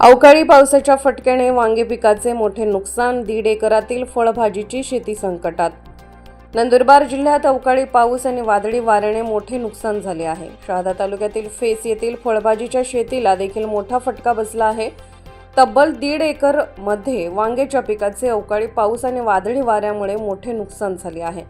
अवकाळी पावसाच्या फटक्याने वांगे पिकाचे मोठे नुकसान दीड एकरातील फळभाजीची शेती संकटात. नंदुरबार जिल्ह्यात अवकाळी पाऊस आणि वादळी वाऱ्याने मोठे नुकसान झाले आहे. शहादा तालुक्यातील फेस येथील फळभाजीच्या शेतीला देखील मोठा फटका बसला आहे. तब्बल दीड एकरमध्ये वांग्याच्या पिकाचे अवकाळी पाऊस आणि वादळी वाऱ्यामुळे मोठे नुकसान झाले आहे.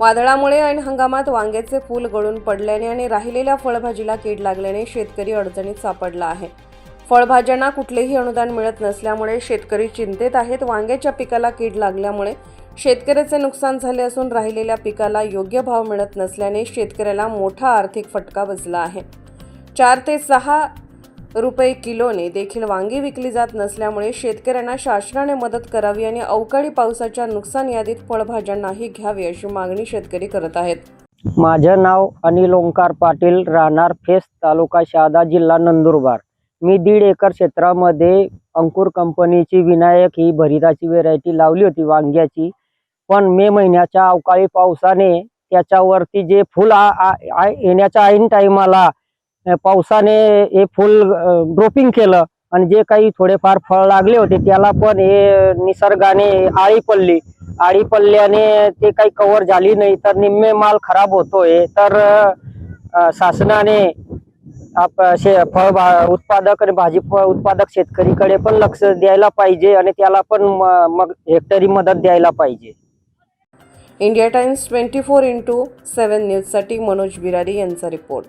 वादळामुळे ऐन हंगामात वांग्याचे फूल गळून पडल्याने आणि राहिलेल्या फळभाजीला कीड लागल्याने शेतकरी अडचणीत सापडला आहे. फळभाज्यांना कुठलेही अनुदान मिळत नसल्यामुळे शेतकरी चिंतेत आहेत. वांग्याच्या पिकाला कीड लागल्यामुळे शेतकऱ्याचे नुकसान झाले असून राहिलेल्या पिकाला योग्य भाव मिळत नसल्याने शेतकऱ्याला मोठा आर्थिक फटका बसला आहे. चार ते सहा रुपये किलोने देखील वांगी विकली जात नसल्यामुळे शेतकऱ्यांना शासनाने मदत करावी आणि अवकाळी पावसाच्या नुकसान यादीत फळभाज्यांनाही घ्यावी अशी मागणी शेतकरी करत आहेत. माझं नाव अनिल ओंकार पाटील राहणार फेस तालुका शहादा जिल्हा नंदुरबार. मी दीड एकर क्षेत्रामध्ये अंकुर कंपनीची विनायक ही भरिताची व्हेरायटी लावली होती वांग्याची. पण मे महिन्याच्या अवकाळी पावसाने त्याच्यावरती जे फुल आ- येण्याच्या ऐन टाईमाला पावसाने हे फुल ड्रोपिंग केलं आणि जे काही थोडेफार फळ लागले होते त्याला पण हे निसर्गाने आळी पडली. आळी पडल्याने ते काही कव्हर झाली नाही तर निम्मे माल खराब होतोय. तर शासनाने आप शे फळ उत्पादक आणि भाजी उत्पादक शेतकरीकडे पण लक्ष द्यायला पाहिजे आणि त्याला पण मग हेक्टरी मदत द्यायला पाहिजे. India Times twenty four into seven न्यूजसाठी मनोज बिरारी यांचा रिपोर्ट.